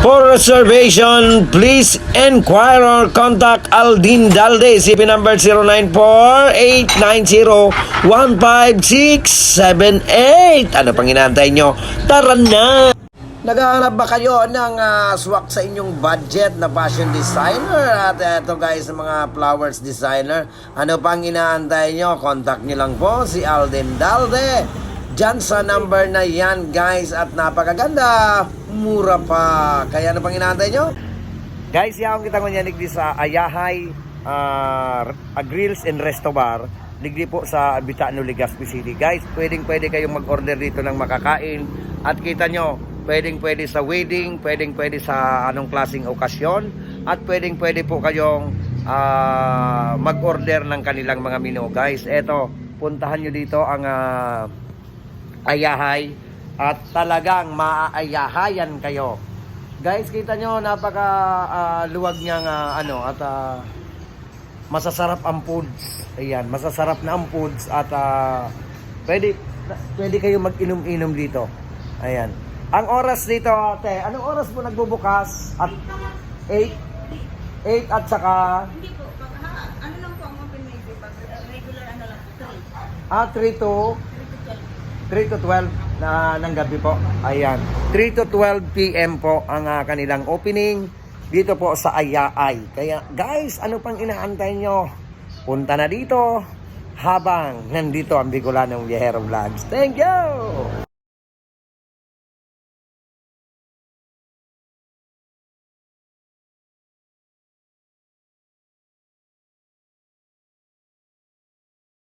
For reservation, please inquire or contact Aldin Dalde. CP number 0948-9015678. Ano pang inaantay nyo? Tara na! Naghahanap ba kayo ng ah, swak sa inyong budget na fashion designer? At eto guys, mga flowers designer, ano pang inaantay nyo? Contact nyo lang po si Alden Dalde. Diyan sa number na yan guys at napakaganda. Mura pa. Kaya ano pang inaantay nyo? Guys, yaong kita ngunyanig di sa Ayahay uh, Grills and Resto Bar. Digdi po sa Bitano, Legazpi City. Guys, pwedeng pwede kayong mag-order dito ng makakain. At kita nyo, pwedeng pwede sa wedding, pwedeng pwede sa anong klaseng okasyon. At pwedeng pwede po kayong ah, mag-order ng kanilang mga menu. Guys, eto, puntahan nyo dito ang ah, Ayahay. At talagang maaayahayan kayo. Guys, kita nyo, napaka ah, luwag niyang ah, ano, at ah, masasarap ang foods. Ayan, masasarap na ang foods at ah, pwede, pwede kayo mag-inom-inom dito. Ayan. Ang oras dito, ate, anong oras po nagbubukas? At 8? 8 at saka Hindi po, ano lang po ang open uh, regular ano lang, 3. ah, 3 to 3 to 12 na ng gabi po. Ayan. 3 to 12 PM po ang ah, kanilang opening dito po sa Ayaay. Kaya guys, ano pang inaantay nyo? Punta na dito habang nandito ang Bicolanong Viajero Vlogs. Thank you!